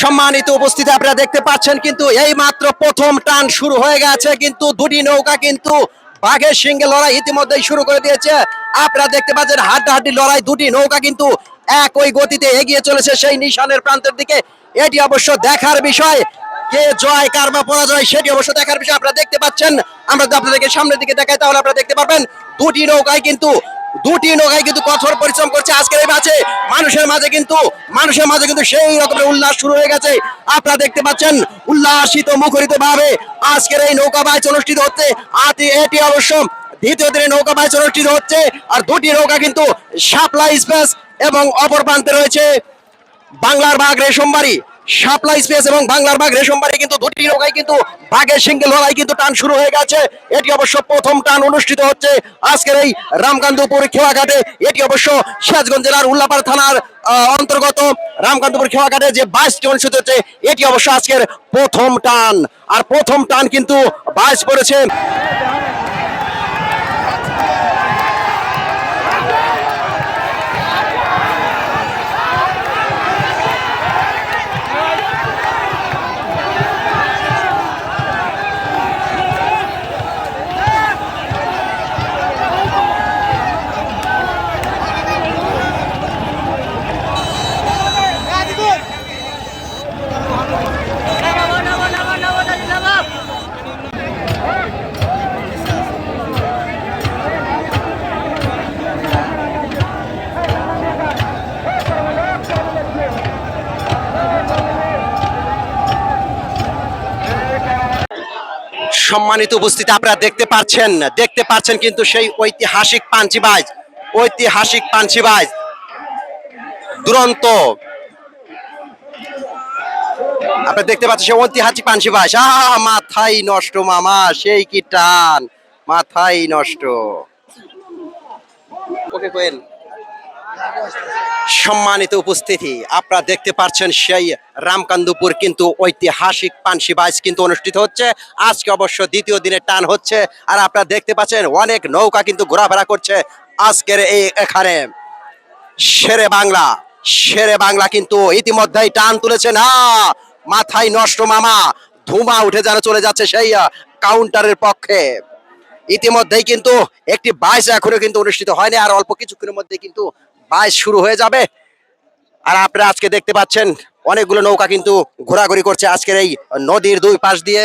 সম্মানিত উপস্থিতি আপনারা দেখতে পাচ্ছেন, কিন্তু এই মাত্র প্রথম টান শুরু হয়ে গেছে, কিন্তু দুটি নৌকা কিন্তু বাঘের সিংহে লড়াই ইতিমধ্যেই শুরু করে দিয়েছে। আপনারা দেখতে পাচ্ছেন, হাড্ডাহাড্ডি লড়াই, দুটি নৌকা কিন্তু একই গতিতে এগিয়ে চলেছে সেই নিশানের প্রান্তের দিকে। এটি অবশ্য দেখার বিষয়, কে জয়, কার বা পরাজয়, সেটি অবশ্য দেখার বিষয়। আপনারা দেখতে পাচ্ছেন, আমরা যদি আপনাদেরকে সামনের দিকে দেখাই, তাহলে আপনারা দেখতে পারবেন, দুটি নৌকায় কিন্তু দুটি নৌকায় কিন্তু কঠোর পরিশ্রম করছে আজকের এই ম্যাচে। মানুষের মাঝে কিন্তু, মানুষের মাঝে কিন্তু সেই রকমের উল্লাস শুরু হয়ে গেছে। আপনারা দেখতে পাচ্ছেন, উল্লাসিত মুখরিত ভাবে আজকের এই নৌকা বাইচ অনুষ্ঠিত হচ্ছে। এটি অবশ্য দ্বিতীয় দিনে নৌকা বাইচ অনুষ্ঠিত হচ্ছে। আর দুটি নৌকা কিন্তু শাপলা স্পেস এবং অপর প্রান্তে রয়েছে। বাংলার বাঘ রেশমবাড়ি শাপলা স্পেস এবং বাংলার বাঘ রেশমবাড়ি কিন্তু দুটি নৌকায় কিন্তু বাঘের সিংহে লড়াই কিন্তু টান শুরু হয়ে গেছে। এটি অবশ্য প্রথম টান অনুষ্ঠিত হচ্ছে আজকের এই রামকান্তপুর খেওয়াঘাটে এটি অবশ্য সিরাজগঞ্জ জেলার উল্লাপাড়া থানার অন্তর্গত রামকান্তপুর খেওয়াঘাটে যে বাইশটি অনুষ্ঠিত হচ্ছে, এটি অবশ্য আজকের প্রথম টান। আর প্রথম টান কিন্তু বাইশ পড়েছে। সম্মানিত উপস্থিতি আপনারা দেখতে পাচ্ছেন দেখতে পাচ্ছেন কিন্তু সেই ঐতিহাসিক পাঞ্চিবাজ ঐতিহাসিক পাঞ্চিবাজ দুরন্ত। আপনারা দেখতে পাচ্ছেন সেই ঐতিহাসিক পাঞ্চিবাজ আহ মাথাই নষ্ট মামা, সেই কি টান মাথাই নষ্ট। ওকে, কোয়েল। সম্মানিত উপস্থিতি, আপনারা দেখতে পাচ্ছেন সেই রামকান্দুপুর কিন্তু ঐতিহাসিক পানসি বাইচ কিন্তু অনুষ্ঠিত হচ্ছে। আজকে অবশ্য দ্বিতীয় দিনের টান হচ্ছে আর আপনারা দেখতে পাচ্ছেন অনেক নৌকা কিন্তু ঘোরাফেরা করছে আজকের এই এখানে। শেরে বাংলা শেরে বাংলা কিন্তু ইতিমধ্যেই টান তুলেছে। না, মাথায় নষ্ট মামা, ধুমা উঠে যেন চলে যাচ্ছে সেই কাউন্টারের পক্ষে। ইতিমধ্যেই কিন্তু একটি বাইশ এখনও কিন্তু অনুষ্ঠিত হয়নি আর অল্প কিছুক্ষণের মধ্যে কিন্তু বাইশ শুরু হয়ে যাবে। আর আপনারা আজকে দেখতে পাচ্ছেন, অনেকগুলো নৌকা কিন্তু ঘোরাঘুরি করছে আজকের এই নদীর দুই পাশ দিয়ে।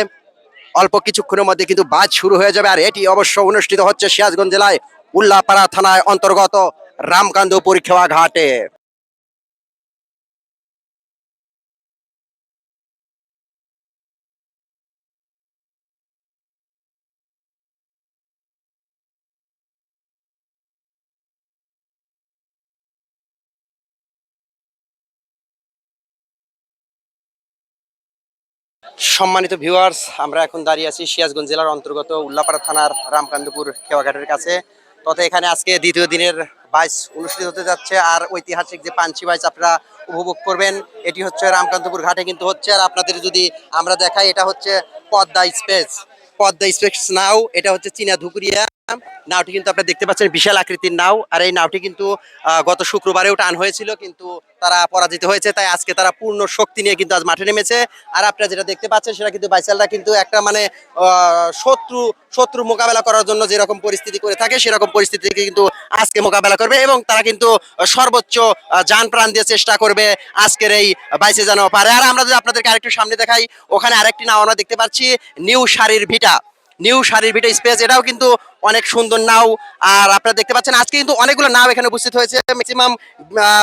অল্প কিছুক্ষণের মধ্যে কিন্তু বাজ শুরু হয়ে যাবে, আর এটি অবশ্য অনুষ্ঠিত হচ্ছে সিরাজগঞ্জ জেলায় উল্লাপাড়া থানায় অন্তর্গত রামকান্দপুর খেওয়া ঘাটে সম্মানিত ভিউয়ার্স আমরা এখন দাঁড়িয়ে আছি সিরাজগঞ্জ জেলার অন্তর্গত উল্লাপাড়া থানার রামকান্দপুর খেওয়াঘাটের কাছে। তত এখানে আজকে দ্বিতীয় দিনের বাইশ অনুষ্ঠিত হতে যাচ্ছে, আর ঐতিহাসিক যে পাঞ্চি বাইস আপনারা উপভোগ করবেন, এটি হচ্ছে রামকান্তপুর ঘাটে কিন্তু হচ্ছে, আর আপনাদের যদি আমরা দেখাই, এটা হচ্ছে Padma space. Padma space now, এটা হচ্ছে চীনা ধুকুরিয়া নাওটি কিন্তু আপনারা দেখতে পাচ্ছেন বিশাল আকৃতির নাও। আর এই নাওটি কিন্তু গত শুক্রবারেও টান হয়েছিল, কিন্তু তারা পরাজিত হয়েছে, তাই আজকে তারা পূর্ণ শক্তি নিয়ে কিন্তু আজ মাঠে নেমেছে। আর আপনারা যেটা দেখতে পাচ্ছেন, সেটা কিন্তু বাইসালরা কিন্তু একটা মানে শত্রু শত্রু মোকাবেলা করার জন্য যেরকম পরিস্থিতি করে থাকে, সেরকম পরিস্থিতিকে কিন্তু আজকে মোকাবেলা করবে এবং তারা কিন্তু সর্বোচ্চ যান প্রাণ দিয়ে চেষ্টা করবে আজকের এই বাইসে যেন পারে আর আমরা যদি আপনাদেরকে আরেকটু সামনে দেখাই, ওখানে আরেকটি নাও আমরা দেখতে পাচ্ছি, নিউ শাড়ির ভিটা। নিউ শাড়ির ভিটা স্পেস, এটাও কিন্তু অনেক সুন্দর নাও। আর আপনারা দেখতে পাচ্ছেন, আজকে কিন্তু অনেকগুলো নাও এখানে উপস্থিত হয়েছে। ম্যাক্সিমাম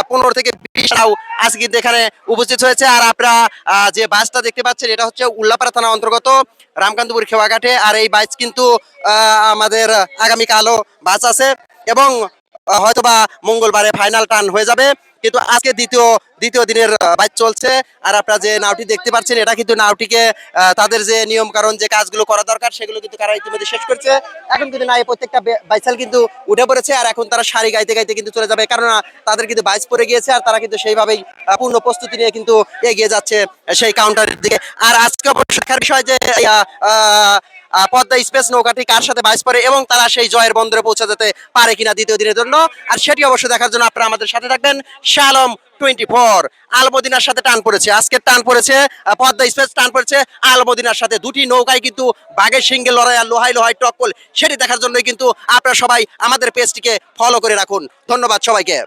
পনেরো থেকে বিশ নাও আজকে কিন্তু এখানে উপস্থিত হয়েছে। আর আপনারা যে বাসটা দেখতে পাচ্ছেন, এটা হচ্ছে উল্লাপাড়া থানা অন্তর্গত রামকান্তপুর খেওয়াঘাটে। আর এই বাস কিন্তু আমাদের আগামীকালও বাস আছে। এবং হয়তোবা মঙ্গলবারে ফাইনাল টান হয়ে যাবে। কিন্তু আজকে দ্বিতীয় দ্বিতীয় দিনের বাইচ চলছে। আর আপনারা যে নাওটি দেখতে পাচ্ছেন, এটা কিন্তু নাওটিকে তাদের যে নিয়ম কারণ, যে কাজগুলো করা দরকার, সেগুলো কিন্তু তারা ইতিমধ্যে শেষ করছে। এখন কিন্তু না প্রত্যেকটা বাইসাল কিন্তু উঠে পড়েছে। আর এখন তারা শাড়ি গাইতে গাইতে কিন্তু চলে যাবে। কারণ তাদের কিন্তু বাইচ পড়ে গিয়েছে, আর তারা কিন্তু সেইভাবেই পূর্ণ প্রস্তুতি নিয়ে কিন্তু এগিয়ে যাচ্ছে সেই কাউন্টারের দিকে। আর আজকে অবশ্য দেখার বিষয় যে পদ্মা স্পেস নৌকাটি কার সাথে বাইস পরে এবং তারা সেই জয়ের বন্দরে পৌঁছে যেতে পারে কিনা দ্বিতীয় দিনের জন্য। আর সেটি অবশ্যই দেখার জন্য আপনারা আমাদের সাথে থাকবেন শালম টোয়েন্টি ফোর। আলমদিনার সাথে টান পড়েছে। আজকে টান পড়েছে পদ্মা স্পেস টান পড়েছে। আলমদিনার সাথে দুটি নৌকায় কিন্তু বাঘের সিঙ্গে লড়াই আর লোহাই লোহাই টক্কল, সেটি দেখার জন্যই কিন্তু আপনারা সবাই আমাদের পেজটিকে ফলো করে রাখুন। ধন্যবাদ সবাইকে।